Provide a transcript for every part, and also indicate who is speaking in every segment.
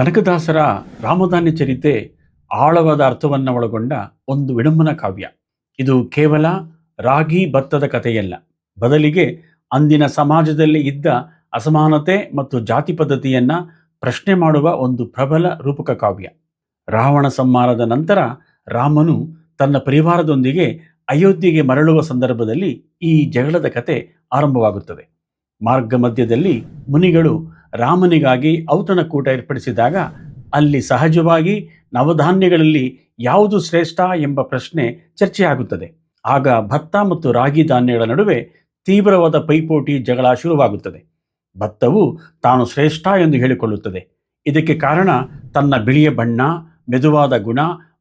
Speaker 1: ಕನಕದಾಸರ ರಾಮಧಾನ್ಯ ಚರಿತೆ ಆಳವಾದ ಅರ್ಥವನ್ನು ಒಳಗೊಂಡ ಒಂದು ವಿಡಂಬನ ಕಾವ್ಯ. ಇದು ಕೇವಲ ರಾಗಿ ಭತ್ತದ ಕಥೆಯಲ್ಲ. ಬದಲಿಗೆ ಅಂದಿನ ಸಮಾಜದಲ್ಲಿ ಇದ್ದ ಅಸಮಾನತೆ ಮತ್ತು ಜಾತಿ ಪದ್ಧತಿಯನ್ನು ಪ್ರಶ್ನೆ ಮಾಡುವ ಒಂದು ಪ್ರಬಲ ರೂಪಕ ಕಾವ್ಯ. ರಾವಣ ಸಂಹಾರದ ನಂತರ ರಾಮನು ತನ್ನ ಪರಿವಾರದೊಂದಿಗೆ ಅಯೋಧ್ಯೆಗೆ ಮರಳುವ ಸಂದರ್ಭದಲ್ಲಿ ಈ ಜಗಳದ ಕತೆ ಆರಂಭವಾಗುತ್ತದೆ. ಮಾರ್ಗ ಮಧ್ಯದಲ್ಲಿ ಮುನಿಗಳು ರಾಮನಿಗಾಗಿ ಔತಣಕೂಟ ಏರ್ಪಡಿಸಿದಾಗ ಅಲ್ಲಿ ಸಹಜವಾಗಿ ನವಧಾನ್ಯಗಳಲ್ಲಿ ಯಾವುದು ಶ್ರೇಷ್ಠ ಎಂಬ ಪ್ರಶ್ನೆ ಚರ್ಚೆಯಾಗುತ್ತದೆ. ಆಗ ಭತ್ತ ಮತ್ತು ರಾಗಿ ಧಾನ್ಯಗಳ ನಡುವೆ ತೀವ್ರವಾದ ಪೈಪೋಟಿ ಜಗಳ ಶುರುವಾಗುತ್ತದೆ. ಭತ್ತವು ತಾನು ಶ್ರೇಷ್ಠ ಎಂದು ಹೇಳಿಕೊಳ್ಳುತ್ತದೆ. ಇದಕ್ಕೆ ಕಾರಣ ತನ್ನ ಬಿಳಿಯ ಬಣ್ಣ, ಮೆದುವಾದ ಗುಣ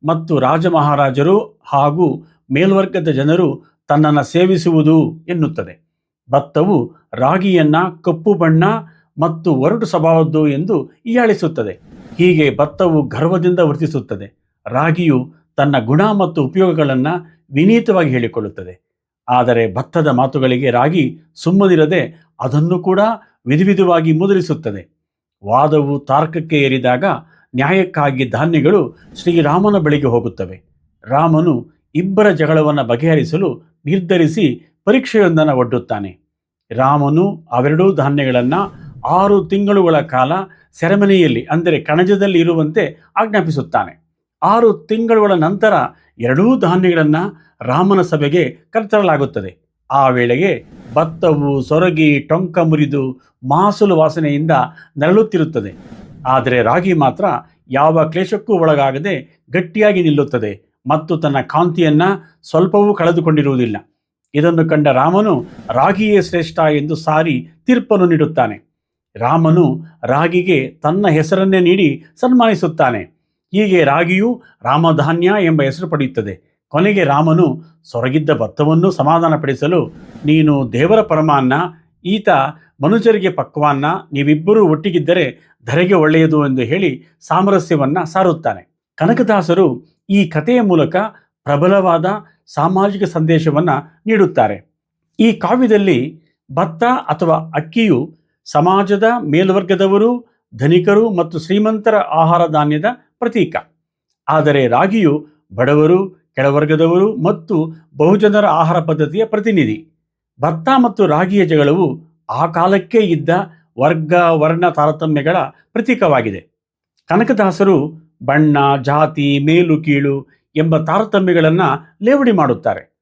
Speaker 1: ಮತ್ತು ರಾಜಮಹಾರಾಜರು ಹಾಗೂ ಮೇಲ್ವರ್ಗದ ಜನರು ತನ್ನನ್ನು ಸೇವಿಸುವುದು ಎನ್ನುತ್ತದೆ. ಭತ್ತವು ರಾಗಿಯನ್ನ ಕಪ್ಪು ಬಣ್ಣ ಮತ್ತು ಒರಟು ಸ್ವಭಾವದ್ದು ಎಂದು ಹೀಯಾಳಿಸುತ್ತದೆ. ಹೀಗೆ ಭತ್ತವು ಗರ್ವದಿಂದ ವರ್ತಿಸುತ್ತದೆ ರಾಗಿಯು ತನ್ನ ಗುಣ ಮತ್ತು ಉಪಯೋಗಗಳನ್ನು ವಿನೀತವಾಗಿ ಹೇಳಿಕೊಳ್ಳುತ್ತದೆ. ಆದರೆ ಭತ್ತದ ಮಾತುಗಳಿಗೆ ರಾಗಿ ಸುಮ್ಮನಿರದೆ ಅದನ್ನು ಕೂಡ ವಿಧಿವಿಧವಾಗಿ ಮುದುರಿಸುತ್ತದೆ. ವಾದವು ತಾರ್ಕಕ್ಕೆ ಏರಿದಾಗ ನ್ಯಾಯಕ್ಕಾಗಿ ಧಾನ್ಯಗಳು ಶ್ರೀರಾಮನ ಬಳಿಗೆ ಹೋಗುತ್ತವೆ. ರಾಮನು ಇಬ್ಬರ ಜಗಳವನ್ನು ಬಗೆಹರಿಸಲು ನಿರ್ಧರಿಸಿ ಪರೀಕ್ಷೆಯೊಂದನ್ನು ಒಡ್ಡುತ್ತಾನೆ. ರಾಮನು ಅವೆರಡೂ ಧಾನ್ಯಗಳನ್ನು ಆರು ತಿಂಗಳುಗಳ ಕಾಲ ಸೆರೆಮನೆಯಲ್ಲಿ, ಅಂದರೆ ಕಣಜದಲ್ಲಿ ಇರುವಂತೆ ಆಜ್ಞಾಪಿಸುತ್ತಾನೆ. ಆರು ತಿಂಗಳುಗಳ ನಂತರ ಎರಡೂ ಧಾನ್ಯಗಳನ್ನು ರಾಮನ ಸಭೆಗೆ ಕರೆತರಲಾಗುತ್ತದೆ. ಆ ವೇಳೆಗೆ ಭತ್ತವು ಸೊರಗಿ ಟೊಂಕ ಮುರಿದು ಮಾಸಲು ವಾಸನೆಯಿಂದ ನರಳುತ್ತಿರುತ್ತದೆ. ಆದರೆ ರಾಗಿ ಮಾತ್ರ ಯಾವ ಕ್ಲೇಶಕ್ಕೂ ಒಳಗಾಗದೆ ಗಟ್ಟಿಯಾಗಿ ನಿಲ್ಲುತ್ತದೆ ಮತ್ತು ತನ್ನ ಕಾಂತಿಯನ್ನು ಸ್ವಲ್ಪವೂ ಕಳೆದುಕೊಂಡಿರುವುದಿಲ್ಲ. ಇದನ್ನು ಕಂಡ ರಾಮನು ರಾಗಿಯೇ ಶ್ರೇಷ್ಠ ಎಂದು ಸಾರಿ ತೀರ್ಪನ್ನು ನೀಡುತ್ತಾನೆ. ರಾಮನು ರಾಗಿಗೆ ತನ್ನ ಹೆಸರನ್ನೇ ನೀಡಿ ಸನ್ಮಾನಿಸುತ್ತಾನೆ. ಹೀಗೆ ರಾಗಿಯು ರಾಮಧಾನ್ಯ ಎಂಬ ಹೆಸರು ಪಡೆಯುತ್ತದೆ. ಕೊನೆಗೆ ರಾಮನು ಸೊರಗಿದ್ದ ಭತ್ತವನ್ನು ಸಮಾಧಾನಪಡಿಸಲು, ನೀನು ದೇವರ ಪರಮಾನ್ನ, ಈತ ಮನುಜರಿಗೆ ಪಕ್ವಾನ್ನ, ನೀವಿಬ್ಬರೂ ಒಟ್ಟಿಗಿದ್ದರೆ ಧರೆಗೆ ಒಳ್ಳೆಯದು ಎಂದು ಹೇಳಿ ಸಾಮರಸ್ಯವನ್ನು ಸಾರುತ್ತಾನೆ. ಕನಕದಾಸರು ಈ ಕಥೆಯ ಮೂಲಕ ಪ್ರಬಲವಾದ ಸಾಮಾಜಿಕ ಸಂದೇಶವನ್ನು ನೀಡುತ್ತಾರೆ. ಈ ಕಾವ್ಯದಲ್ಲಿ ಭತ್ತ ಅಥವಾ ಅಕ್ಕಿಯು ಸಮಾಜದ ಮೇಲ್ವರ್ಗದವರು, ಧನಿಕರು ಮತ್ತು ಶ್ರೀಮಂತರ ಆಹಾರ ಧಾನ್ಯದ ಪ್ರತೀಕ. ಆದರೆ ರಾಗಿಯು ಬಡವರು, ಕೆಳವರ್ಗದವರು ಮತ್ತು ಬಹುಜನರ ಆಹಾರ ಪದ್ಧತಿಯ ಪ್ರತಿನಿಧಿ. ಭತ್ತ ಮತ್ತು ರಾಗಿಯ ಜಗಳವು ಆ ಕಾಲಕ್ಕೆ ಇದ್ದ ವರ್ಗ ವರ್ಣ ತಾರತಮ್ಯಗಳ ಪ್ರತೀಕವಾಗಿದೆ. ಕನಕದಾಸರು ಬಣ್ಣ, ಜಾತಿ, ಮೇಲು, ಕೀಳು ಎಂಬ ತಾರತಮ್ಯಗಳನ್ನು ಲೇವಡಿ ಮಾಡುತ್ತಾರೆ.